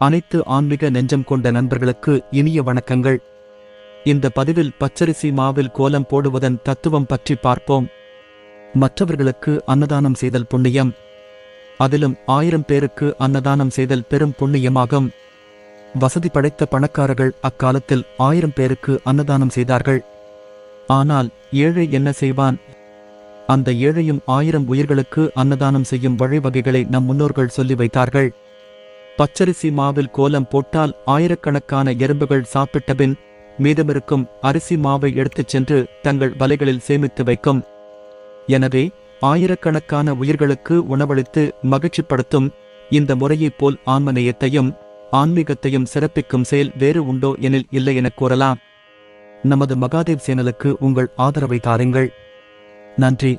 அனைத்து ஆன்மீக நெஞ்சம் கொண்ட நண்பர்களுக்கு இனிய வணக்கங்கள். இந்த பதிவில் பச்சரிசி மாவில் கோலம் போடுவதன் தத்துவம் பற்றி பார்ப்போம். மற்றவர்களுக்கு அன்னதானம் செய்தல் புண்ணியம். அதிலும் ஆயிரம் பேருக்கு அன்னதானம் செய்தல் பெரும் புண்ணியமாகும். வசதி படைத்த பணக்காரர்கள் அக்காலத்தில் ஆயிரம் பேருக்கு அன்னதானம் செய்தார்கள். ஆனால் ஏழை என்ன செய்வான்? அந்த ஏழையும் ஆயிரம் உயிர்களுக்கு அன்னதானம் செய்யும் வழிவகைகளை நம் முன்னோர்கள் சொல்லி வைத்தார்கள். பச்சரிசி மாவில் கோலம் போட்டால் ஆயிரக்கணக்கான எறும்புகள் சாப்பிட்டபின் மீதமிருக்கும் அரிசி மாவை எடுத்துச் சென்று தங்கள் வலைகளில் சேமித்து வைக்கும். எனவே ஆயிரக்கணக்கான உயிர்களுக்கு உணவளித்து மகிழ்ச்சிப்படுத்தும் இந்த முறையைப் போல் ஆன்மநேயத்தையும் ஆன்மீகத்தையும் சிறப்பிக்கும் செயல் வேறு உண்டோ எனில் இல்லை எனக் கூறலாம். நமது மகாதேவ் சேனலுக்கு உங்கள் ஆதரவை தாருங்கள். நன்றி.